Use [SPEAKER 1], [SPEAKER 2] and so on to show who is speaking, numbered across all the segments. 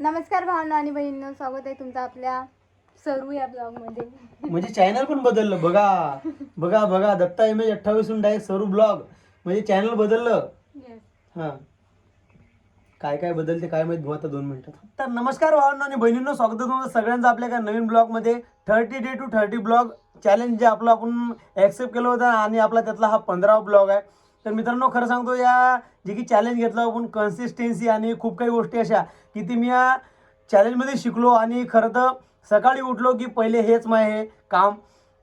[SPEAKER 1] नमस्कार भावना आणि बहिणींनो स्वागत आहे तुमचं आपल्या सरू या ब्लॉगमध्ये
[SPEAKER 2] म्हणजे चॅनल पण बदललं बघा बघा बघा दत्ता इमेज अठ्ठावीस डायरेक्ट सरू ब्लॉग म्हणजे चॅनल बदललं. हा. काय काय बदलते काय माहीत भाऊ आता दोन मिनिटात तर नमस्कार भावांनो आणि बहिणींनो स्वागत आहे तुमचं सगळ्यांचं आपल्या एका नवीन ब्लॉगमध्ये. Thirty day to thirty blog challenge जे आपलं आपण ॲक्सेप्ट केलं होतं आणि आपला त्यातला हा पंधरावा ब्लॉग आहे. तर मित्रांनो खरं सांगतो या जे की चॅलेंज घेतलं आपण कन्सिस्टन्सी आणि खूप काही गोष्टी अशा की ती मी या चॅलेंजमध्ये शिकलो आणि खरं तर सकाळी उठलो की पहिले हेच माझे काम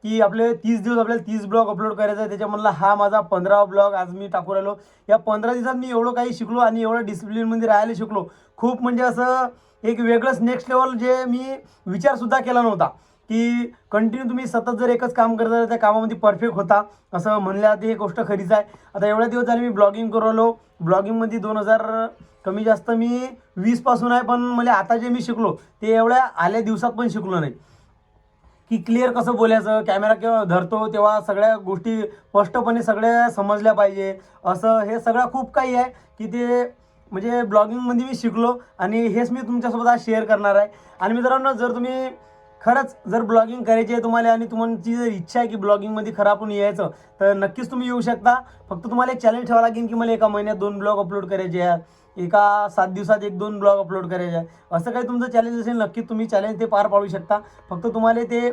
[SPEAKER 2] की आपले तीस दिवस आपल्याला तीस ब्लॉग अपलोड करायचा आहे त्याच्यामधला हा माझा पंधरावा ब्लॉग आज मी टाकू राहिलो. या पंधरा दिवसात मी एवढं काही शिकलो आणि एवढं डिसिप्लिनमध्ये राहायला शिकलो. खूप म्हणजे असं एक वेगळंच नेक्स्ट लेवल जे मी विचारसुद्धा केला नव्हता. की कंटिन्यू तुम्ही सतत जर एकच काम करत त्या कामामध्ये परफेक्ट होता. असं म्हणल्या आधी एक गोष्ट खरीच आहे. आता एवढ्या दिवस झाले मी ब्लॉगिंग करू आलो ब्लॉगिंगमध्ये दोन हजार कमी जास्त मी वीसपासून आहे पण मला आता जे मी शिकलो ते एवढ्या आल्या दिवसात पण शिकलो नाही. की क्लिअर कसं बोलायचं कॅमेरा केव्हा धरतो तेव्हा सगळ्या गोष्टी स्पष्टपणे सगळ्या समजल्या पाहिजे. असं हे सगळं खूप काही आहे की ते म्हणजे ब्लॉगिंगमध्ये मी शिकलो आणि हेच मी तुमच्यासोबत आज शेअर करणार आहे. आणि मित्रांनो जर तुम्ही खरंच जर ब्लॉगिंग करायची आहे तुम्हाला आणि तुमची जर इच्छा आहे की ब्लॉगिंगमध्ये खरं आपण यायचं तर नक्कीच तुम्ही येऊ शकता. फक्त तुम्हाला एक चॅलेंज ठेवावं लागेल की मला एका महिन्यात दोन ब्लॉग अपलोड करायचे आहे एका सात दिवसात एक दोन ब्लॉग अपलोड करायचे आहे असं काही तुमचं चॅलेंज असेल नक्कीच तुम्ही चॅलेंज ते पार पाडू शकता. फक्त तुम्हाला ते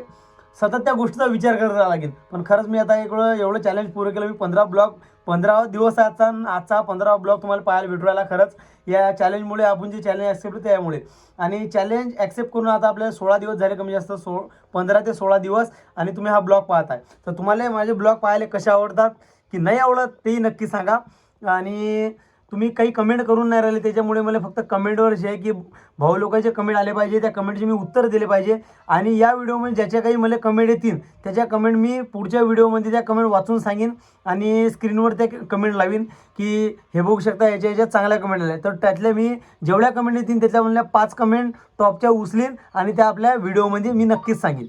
[SPEAKER 2] सतत त्या गोष्टीचा विचार करायला लागेल. पण खरंच मी आता एक एवढं चॅलेंज पूर्ण केलं. मी पंधरा ब्लॉग पंधरा दिवस आजचा आजचा पंधरा ब्लॉग तुम्हाला पाहायला भेटू राहिला खरंच. या चॅलेंजमुळे आपण जे चॅलेंज ॲक्सेप्ट त्यामुळे. आणि चॅलेंज ॲक्सेप्ट करून आता आपल्याला सोळा दिवस झाले कमी जास्त सो पंधरा ते सोळा दिवस आणि तुम्ही हा ब्लॉग पाहताय. तर तुम्हाला माझे ब्लॉग पाहायला कसे आवडतात की नाही आवडत तेही नक्की सांगा. आणि तुम्ही काही कमेंट करून नाही राहिले त्याच्यामुळे मला फक्त कमेंटवर जे आहे की भाऊ लोकांचे कमेंट आले पाहिजे त्या कमेंटचे मी उत्तर दिले पाहिजे. आणि या व्हिडिओमध्ये ज्याच्या काही मला कमेंट येतील त्याच्या कमेंट मी पुढच्या व्हिडिओमध्ये त्या कमेंट वाचून सांगेन आणि स्क्रीनवर त्या कमेंट लावीन की हे बघू शकता याच्या याच्यात चांगल्या कमेंट आल्या. तर त्यातल्या मी जेवढ्या कमेंट येतील त्याच्यामधल्या पाच कमेंट टॉपच्या उचलीन आणि त्या आपल्या व्हिडिओमध्ये मी नक्कीच सांगेन.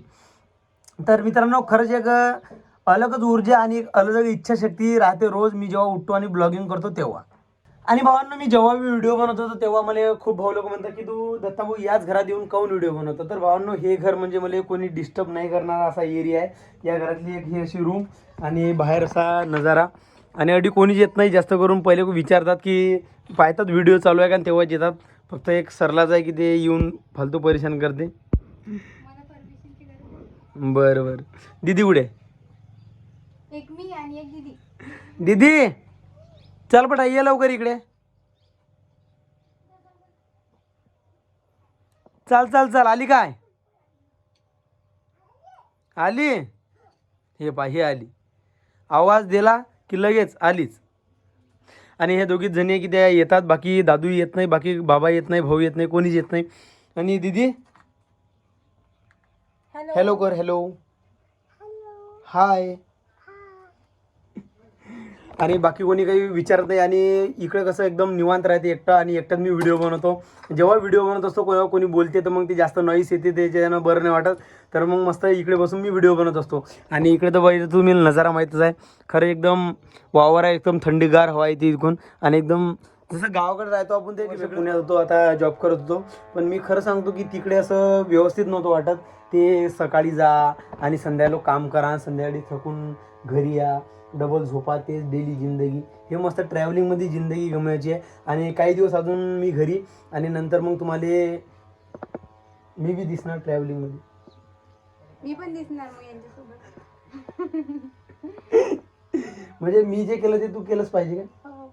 [SPEAKER 2] तर मित्रांनो खरंच एक अलगच ऊर्जा आणि एक अलग इच्छाशक्ती राहते रोज. मी जेव्हा उठतो आणि ब्लॉगिंग करतो तेव्हा. आणि भावांना मी जेव्हा मी व्हिडिओ बनवत होतो तेव्हा मला खूप भाऊ लोक म्हणतात की तू दत्ता भाऊ याच घरात येऊन काऊन व्हिडिओ बनवतो? तर भावांनो हे घर म्हणजे मला कोणी डिस्टर्ब नाही करणारा असा एरिया आहे. या घरातली एक ही अशी रूम आणि बाहेर असा नजारा. आणि अडी कोणीच येत नाही जास्त करून पहिले विचारतात की पाहतात व्हिडिओ चालू आहे का? आणि तेव्हाच येतात. फक्त एक सरलाच आहे की ते येऊन फालतू परेशान करते. बरं बरं. दीदी कुठे.
[SPEAKER 1] एक मी आणि एक दिदी.
[SPEAKER 2] दीदी! चल पटा ये लवकर इकडे. चाल चाल चाल आली काय? आली? हे पा हे आली. आवाज दिला की लगेच आलीच. आणि हे दोघीच जणी की त्या येतात बाकी दादू येत नाही बाकी बाबा येत नाही भाऊ येत नाही कोणीच येत नाही. आणि दीदी? हॅलो कर हॅलो हाय आणि बाकी कोणी काही विचारत नाही. आणि इकडे कसं एकदम निवांत राहते एकटं आणि एकटाच मी व्हिडिओ बनवतो. जेव्हा व्हिडिओ बनवत असतो कोणा कोणी बोलते तर मग ते जास्त नॉईस येते त्याच्यानं बरं नाही वाटत. तर मग मस्त इकडे बसून मी व्हिडिओ बनवत असतो. आणि इकडे तर बाई तुम्ही नजारा माहीतच आहे. खरं एकदम वावर आहे एकदम थंडीगार हवा येते इथून. आणि एकदम जसं गावाकडे राहतो आपण ते पुण्यात होतो आता जॉब करत होतो. पण मी खरं सांगतो की तिकडे असं व्यवस्थित नव्हतं वाटत. ते सकाळी जा आणि संध्याकाळी काम करा संध्याकाळी थकून घरी या. डबल झोपा तेच डेली जिंदगी. हे मस्त ट्रॅव्हलिंगमध्ये जिंदगी गमवायची आहे. आणि काही दिवस अजून मी घरी आणि नंतर मग तुम्हाला मी बी दिसणार ट्रॅव्हलिंगमध्ये
[SPEAKER 1] मी पण दिसणार मग यांच्यासोबत.
[SPEAKER 2] म्हणजे मी जे केलं ते तू केलंच पाहिजे का?
[SPEAKER 1] हो.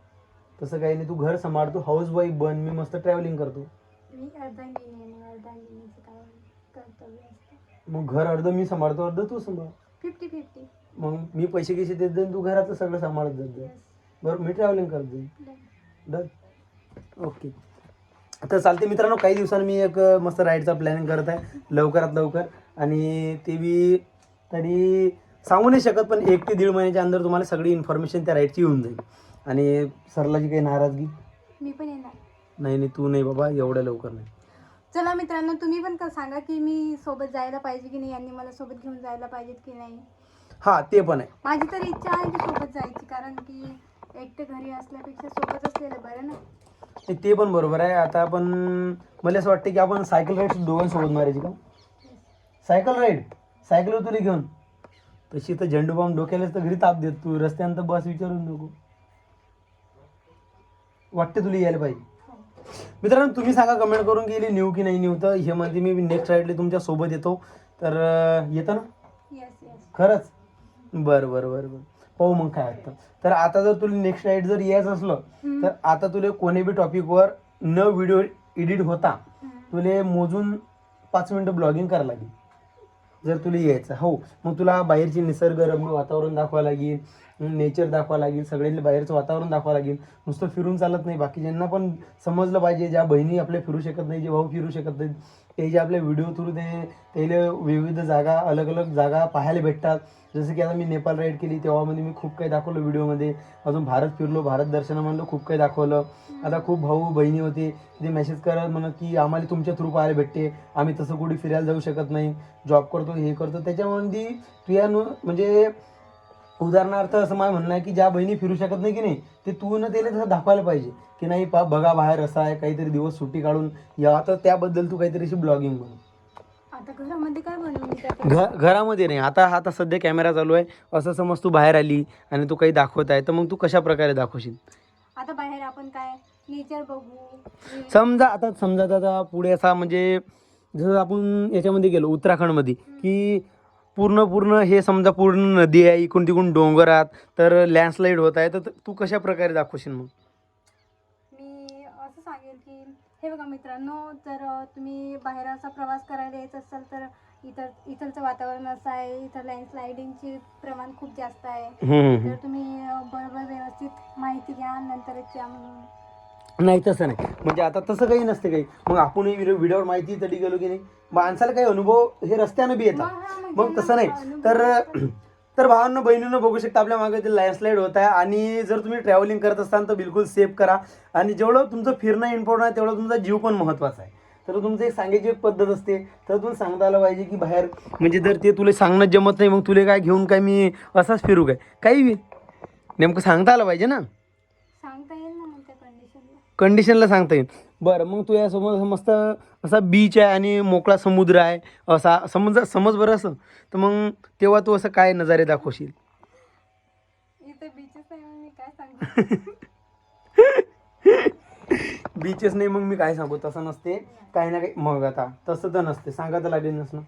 [SPEAKER 2] तसं काही नाही. तू घर सांभाळतो हाऊस वाईफ बन. मी मस्त ट्रॅव्हलिंग करतो.
[SPEAKER 1] मी
[SPEAKER 2] मग घर अर्ध मी सांभाळतो अर्ध तू सांभाळ.
[SPEAKER 1] फिफ्टी फिफ्टी
[SPEAKER 2] मग मी पैसे कसे देत जाईन तू घराचं सगळं सांभाळत जात जाईल बरं मी ट्रॅव्हलिंग करत जाईन. डन. ओके. तर चालते मित्रांनो काही दिवसांनी मी एक मस्त राईडचा प्लॅनिंग करत आहे. लवकरात लवकर. आणि ते बी तरी सांगू नाही शकत पण एक ते दीड महिन्याच्या अंदर तुम्हाला सगळी इन्फॉर्मेशन त्या राईडची येऊन जाईल. आणि सरलाची काही नाराजगी?
[SPEAKER 1] मी पण येणार.
[SPEAKER 2] नाही नाही तू नाही बाबा एवढ्या लवकर नाही.
[SPEAKER 1] चला मित्रांनो तुम्ही पण का सांगा की मी सोबत जायला पाहिजे की नाही? यांनी मला सोबत घेऊन जायला पाहिजेत की नाही?
[SPEAKER 2] हां ते पण आहे.
[SPEAKER 1] माझी तर इच्छा आहे की सोबत जायची कारण की एकटे घरी असल्यापेक्षा सोबत असलेलं बरं ना.
[SPEAKER 2] नाही, ते पण बरोबर आहे. आता आपण मला असं वाटतं की आपण सायकल राईड दोघांसोबत मारायची का? सायकल राईड सायकल तुला घेऊन. तशी तर झेंडू बाम डोक्यालाच तर घरी ताप देत तू. रस्त्यानं तर बस विचारून नको. वाटते तुला यायला पाहिजे? मित्रांनो तुम्ही सांगा कमेंट करून गेली न्यू की नाही न्यू तर हे म्हणते मी नेक्स्ट राईडला तुमच्यासोबत येतो. तर अं, येतं ना?
[SPEAKER 1] येस येस
[SPEAKER 2] खरंच? बरं बरं बरं बरं. पाहू मग काय वाटतं तर आता जर तुला नेक्स्ट राईड जर यायचं असलं तर आता तुला कोणी बी टॉपिकवर न व्हिडिओ एडिट होता तुला मोजून पाच मिनटं ब्लॉगिंग करावं लागेल. जर तुला यायचं हो. मग तुला बाहेरची निसर्गरम्य वातावरण दाखवावं लागेल नेचर दाखवावं लागेल सगळ्यांना बाहेरचं वातावरण दाखवावं लागेल. नुसतं फिरून चालत नाही. बाकी ज्यांना पण समजलं पाहिजे ज्या बहिणी आपल्या फिरू शकत नाही जे भाऊ फिरू शकत नाही ते जे आपल्या व्हिडिओ थ्रू ते त्याला विविध जागा अलग अलग जागा पाहायला भेटतात. जसं की आता मी नेपाळ राईड केली तेव्हामध्ये मी खूप काही दाखवलं व्हिडिओमध्ये अजून भारत फिरलो भारत दर्शनामधलं खूप काही दाखवलं. आता खूप भाऊ बहिणी होते ते मेसेज करत म्हणत की आम्हाला तुमच्या थ्रू पाहायला भेटते. आम्ही तसं कुठे फिरायला जाऊ शकत नाही. जॉब करतो हे करतो. त्याच्यामध्ये तुया म्हणजे उदाहरणार्थ असं माझं म्हणणं आहे की ज्या बहिणी फिरू शकत नाही की नाही ते तू न त्याला तसं दाखवायला पाहिजे. की नाही पा बघा बाहेर असं आहे काहीतरी दिवस सुट्टी काढून या तर त्याबद्दल तू काहीतरी अशी ब्लॉगिंग बनव.
[SPEAKER 1] आता घरामध्ये काय
[SPEAKER 2] घ घरामध्ये नाही. आता आता सध्या कॅमेरा चालू आहे. असं समज तू बाहेर आली आणि तू काही दाखवत आहे तर मग तू कशा प्रकारे दाखवशील?
[SPEAKER 1] आता बाहेर आपण काय? नेचर बघू.
[SPEAKER 2] समजा आता समजा आता पुढे असा म्हणजे जसं आपण याच्यामध्ये गेलो उत्तराखंडमध्ये की पूर्ण पूर्ण हे समजा पूर्ण नदी आहे इकडून तिकडून डोंगरात तर लँडस्लाईड होत आहे तर तू कशा प्रकारे दाखवशील मग
[SPEAKER 1] मी असं सांगेल की हे बघा मित्रांनो जर तुम्ही बाहेर असा प्रवास करायला येत असाल तर इतर इथलचं वातावरण असं आहे इथं लँडस्लायडिंगचे प्रमाण खूप जास्त आहे तर तुम्ही बरोबर व्यवस्थित माहिती घ्या नंतरच.
[SPEAKER 2] नाही तसं नाही. म्हणजे आता तसं काही नसते काही. मग आपणही व्हिडिओ व्हिडिओवर माहिती तरी गेलो की नाही. माणसाला काही अनुभव हे रस्त्यानं बी येतात.
[SPEAKER 1] मग म्हणजे
[SPEAKER 2] मग तसं नाही. तर. तर भावांनो बहिणीनं बघू शकता आपल्या मागे ते लँडस्लाईड होत आहे. आणि जर तुम्ही ट्रॅव्हलिंग करत असाल तर बिलकुल सेफ करा. आणि जेवढं तुमचं फिरणं इम्पॉर्टंट आहे तेवढं तुमचा जीव पण महत्त्वाचा आहे. तर तुमचं एक सांगायची एक पद्धत असते. तर तुला सांगता आलं पाहिजे की बाहेर म्हणजे जर ते तुला सांगणं जमत नाही मग तुला काय घेऊन काय मी असाच फिरू काय? काही नेमकं सांगता आलं पाहिजे ना?
[SPEAKER 1] सांगता कंडिशनला
[SPEAKER 2] सांगता येईल. बरं मग तू यासमोर मस्त असा बीच आहे आणि मोकळा समुद्र आहे असा समज समज बरं असं. तर मग तेव्हा तू असं काय नजारे दाखवशील?
[SPEAKER 1] बीचेस
[SPEAKER 2] नाही मग मी काय सांगू? तसं नसते काही ना काही मग आता तसं तर नसते. सांगा तर लागेलच ना.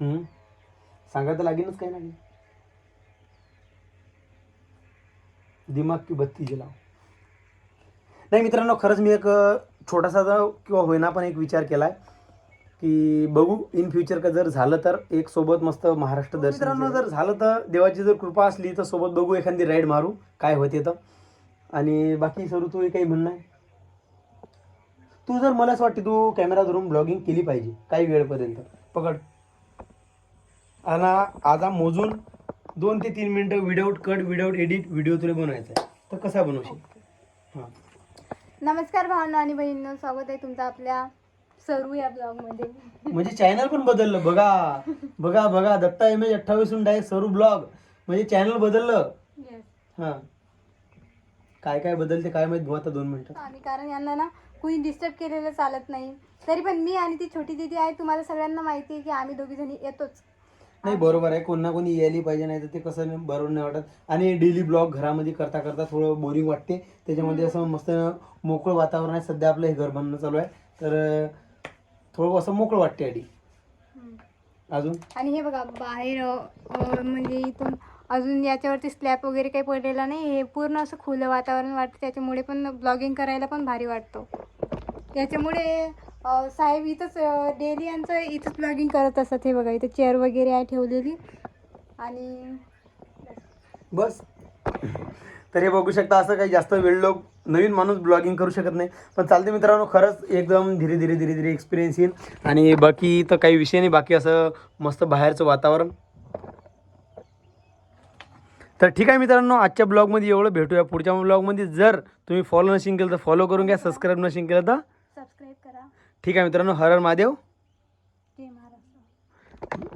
[SPEAKER 2] हम्म? सांगा तर लागेलच काही नाही दिमाग की बत्ती जलाव नाही मित्रांनो खरंच मी एक छोटासा जो किंवा होईना पण एक विचार केलाय की बघू इन फ्युचर का जर झालं तर एक सोबत मस्त महाराष्ट्र दर्शन मित्रांनो जर झालं तर देवाची जर कृपा असली तर सोबत बघू एखादी राईड मारू. काय होते तर. आणि बाकी सरू तू काही म्हणणं आहे तू जर मला असं वाटते तू कॅमेरा धरून ब्लॉगिंग केली पाहिजे काही वेळपर्यंत. पकड. आणि आता मोजून दोन ते तीन मिनटं without cut without edit video तुला बनवायचा आहे तर कसा बनवशील? हां.
[SPEAKER 1] नमस्कार भावना आणि बहिणींनो स्वागत आहे तुमचं आपल्या सरू या ब्लॉगमध्ये.
[SPEAKER 2] म्हणजे चॅनल पण बदललं बघा बघा बघा दत्ता एम एच अठ्ठावीसून डायरेक्ट सरू ब्लॉग म्हणजे चॅनल बदललं. हां. काय काय बदलते काय माहीत भाऊ आता दोन मिनटं.
[SPEAKER 1] आणि कारण यांना ना कुणी डिस्टर्ब केलेलं चालत नाही. तरी पण मी आणि ती छोटी दिदी आहे तुम्हाला सगळ्यांना माहिती आहे की आम्ही दोघी जणी येतोच.
[SPEAKER 2] नाही बरोबर आहे. कोण ना कोणी यायला पाहिजे नाही तर ते कसं बरोबर नाही वाटत. आणि डेली ब्लॉग घरामध्ये करता करता थोडं बोरिंग वाटते. त्याच्यामध्ये असं मस्त मोकळं वातावरण आहे. सध्या आपलं हे घर बांधणं चालू आहे. तर थोडं असं मोकळं वाटते आधी. अजून?
[SPEAKER 1] आणि हे बघा बाहेर अ, म्हणजे इथून अजून याच्यावरती स्लॅब वगैरे काही पडलेला नाही. हे पूर्ण असं खुलं वातावरण वाटतं. त्याच्यामुळे पण ब्लॉगिंग करायला पण भारी वाटतो. त्याच्यामुळे अ, साहेब इथंच डेली यांचं इथंच ब्लॉगिंग करत असतात हे बघा इथं चेअर वगैरे आहे ठेवलेली. आणि
[SPEAKER 2] बस. तर हे बघू शकता असं काही जास्त वेळ लोक नवीन माणूस ब्लॉगिंग करू शकत नाही. पण चालते मित्रांनो खरंच एकदम धीरे धीरे धीरे धीरे एक्सपिरियन्स येईल. आणि बाकी तर काही विषय नाही बाकी असं मस्त बाहेरचं वातावरण. तर ठीक आहे मित्रांनो आजच्या ब्लॉगमध्ये एवढं भेटूया. पुढच्या ब्लॉगमध्ये जर तुम्ही फॉलो नशीन केलं तर फॉलो करून घ्या सबस्क्राईब नशीन केलं तर ठीक आहे मित्रांनो हर हर महादेव.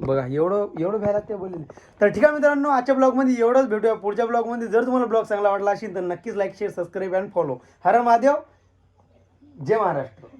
[SPEAKER 2] बघा एवढं एवढं भ्यायला लागते बोलले तर ठीक आहे मित्रांनो आजच्या ब्लॉगमध्ये एवढंच भेटूया. पुढच्या ब्लॉगमध्ये जर तुम्हाला ब्लॉग चांगला वाटला असेल तर नक्कीच like share subscribe and follow हर महादेव. जय महाराष्ट्र.